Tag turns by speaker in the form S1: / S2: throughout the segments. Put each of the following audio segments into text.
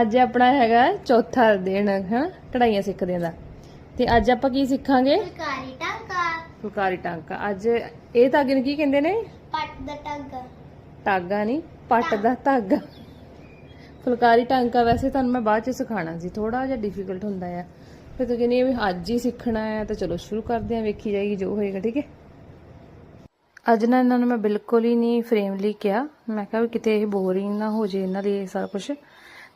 S1: ਅੱਜ ਆਪਣਾ ਹੈਗਾ ਚੌਥਾ ਦਿਨ ਹਾਂ ਕਢਾਈਆਂ ਸਿੱਖਦੇ ਦਾ। ਤੇ ਅੱਜ ਆਪਾਂ ਕੀ ਸਿੱਖਾਂਗੇ?
S2: ਫੁਲਕਾਰੀ ਟਾਂਕਾ।
S1: ਫੁਲਕਾਰੀ ਟਾਂਕਾ। ਅੱਜ ਇਹ ਧਾਗੇ ਨੂੰ ਕੀ ਕਹਿੰਦੇ ਨੇ?
S2: ਪੱਟ ਦਾ ਟਾਂਕਾ।
S1: ਧਾਗਾ ਨਹੀਂ ਪੱਟ ਦਾ ਧਾਗਾ। ਫੁਲਕਾਰੀ ਟਾਂਕਾ ਵੈਸੇ ਤੁਹਾਨੂੰ ਮੈਂ ਬਾਅਦ ਚ ਸਿਖਾਣਾ ਸੀ ਥੋੜਾ ਜਿਹਾ ਡਿਫਿਕਲਟ ਹੁੰਦਾ ਆ। ਫਿਰ ਤੂੰ ਕਹਿੰਦੀ ਵੀ ਅੱਜ ਹੀ ਸਿੱਖਣਾ ਹੈ ਤਾਂ ਚਲੋ ਸ਼ੁਰੂ ਕਰਦੇ ਆ ਵੇਖੀ ਜਾਏਗੀ ਜੋ ਹੋਏਗਾ ਠੀਕ ਹੈ? ਅੱਜ ਨਾ ਇਹਨਾਂ ਨੂੰ ਮੈਂ ਬਿਲਕੁਲ ਹੀ ਨਹੀਂ ਫਰੇਮ ਲਈ ਕਿਹਾ। ਮੈਂ ਕਿਹਾ ਵੀ ਕਿਤੇ ਇਹ ਬੋਰਿੰਗ ਨਾ ਹੋ ਜੇ ਇਹਨਾਂ ਲਈ ਇਹ ਸਾਰਾ ਕੁਝ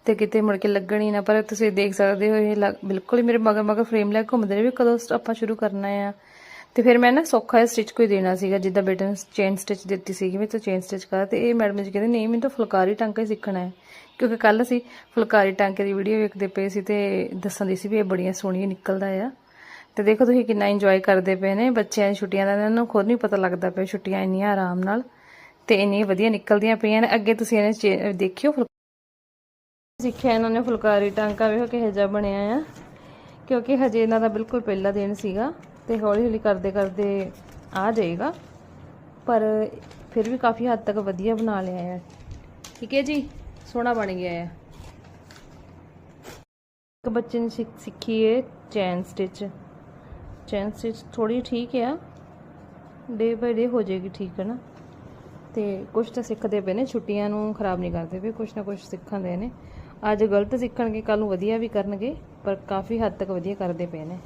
S1: ਤੇ ਕਿਤੇ ਮੁੜ ਕੇ ਲੱਗਣ ਹੀ ਨਾ, ਪਰ ਤੁਸੀਂ ਦੇਖ ਸਕਦੇ ਹੋ ਇਹ ਬਿਲਕੁਲ ਹੀ ਮੇਰੇ ਮਗਰ ਮਗਰ ਫਰੇਮ ਲੈ ਕੇ ਘੁੰਮਦੇ ਨੇ ਵੀ ਕਦੋਂ ਆਪਾਂ ਸ਼ੁਰੂ ਕਰਨਾ ਆ। ਤੇ ਫਿਰ ਮੈਂ ਨਾ ਸੌਖਾ ਜਿਹਾ ਸਟਿਚ ਕੋਈ ਦੇਣਾ ਸੀਗਾ, ਜਿੱਦਾਂ ਬੇਟੇ ਨੂੰ ਚੇਨ ਸਟਿਚ ਦਿੱਤੀ ਸੀਗੀ, ਮੈਂ ਤਾਂ ਚੇਨ ਸਟਿਚ ਕਰ ਤੇ ਇਹ ਮੈਡਮ ਜੀ ਕਹਿੰਦੇ, ਨਹੀਂ, ਮੈਨੂੰ ਤਾਂ ਫੁਲਕਾਰੀ ਟਾਂਕਾ ਹੀ ਸਿੱਖਣਾ ਹੈ। ਕਿਉਂਕਿ ਕੱਲ ਅਸੀਂ ਫੁਲਕਾਰੀ ਟਾਂਕੇ ਦੀ ਵੀਡੀਓ ਵੇਖਦੇ ਪਏ ਸੀ ਤੇ ਦੱਸਣ ਦੀ ਸੀ ਵੀ ਇਹ ਬੜੀਆਂ ਸੋਹਣੀਆਂ ਨਿਕਲਦਾ ਆ। ਤੇ ਦੇਖੋ ਤੁਸੀਂ ਕਿੰਨਾ ਇੰਜੋਏ ਕਰਦੇ ਪਏ ਨੇ, ਬੱਚਿਆਂ ਦੀ ਛੁੱਟੀਆਂ ਦਾ ਇਹਨਾਂ ਨੂੰ ਖੁਦ ਨਹੀਂ ਪਤਾ ਲੱਗਦਾ ਪਿਆ, ਛੁੱਟੀਆਂ ਇੰਨੀਆਂ ਆਰਾਮ ਨਾਲ ਤੇ ਇੰਨੀਆਂ ਵਧੀਆ ਨਿਕਲਦੀਆਂ ਪਈਆਂ ਨੇ। ਅੱਗੇ ਤੁਸੀਂ ਇਹਨੇ ਚੇ- ਦੇਖਿਓ ਫੁਲ- ਸਿੱਖਿਆ ਇਹਨਾਂ ਨੇ, ਫੁਲਕਾਰੀ, ਟਾਂਕਾ, ਵੇਖੋ ਕਿਹੋ ਜਿਹਾ ਬਣਿਆ ਆ। ਕਿਉਂਕਿ ਹਜੇ ਇਹਨਾਂ ਦਾ ਬਿਲਕੁਲ ਪਹਿਲਾ ਦਿਨ ਸੀਗਾ ਤੇ ਹੌਲੀ ਹੌਲੀ ਕਰਦੇ ਕਰਦੇ ਆ ਜਾਏਗਾ। ਪਰ ਫਿਰ ਵੀ ਕਾਫੀ ਹੱਦ ਤੱਕ ਵਧੀਆ ਬਣਾ ਲਿਆ ਆ। ਠੀਕ ਹੈ ਜੀ? ਸੋਹਣਾ ਬਣ ਗਿਆ ਆ। ਇੱਕ ਬੱਚੇ ਨੇ ਸਿੱਖ- ਸਿੱਖੀ ਹੈ ਚੈਨ ਸਟਿਚ। ਚੈਨ ਸਟਿਚ ਥੋੜੀ ਠੀਕ ਆ। ਡੇ ਬਾਈ ਡੇ ਹੋ ਜਾਏਗੀ ਠੀਕ, ਹੈ ਨਾ? ਤੇ ਕੁਝ ਤਾਂ ਸਿੱਖਦੇ ਪਏ ਨੇ, ਛੁੱਟੀਆਂ ਨੂੰ ਖਰਾਬ ਨਹੀਂ ਕਰਦੇ ਪਏ ਕੁਝ ਨਾ ਕੁਝ ਸਿੱਖਣ ਦੇ ਨੇ। ਅੱਜ ਗਲਤ ਸਿੱਖਣਗੇ ਕੱਲ ਨੂੰ ਵਧੀਆ ਵੀ ਕਰਨਗੇ, ਪਰ ਕਾਫੀ ਹੱਦ ਤੱਕ ਵਧੀਆ ਕਰਦੇ ਪਏ ਨੇ।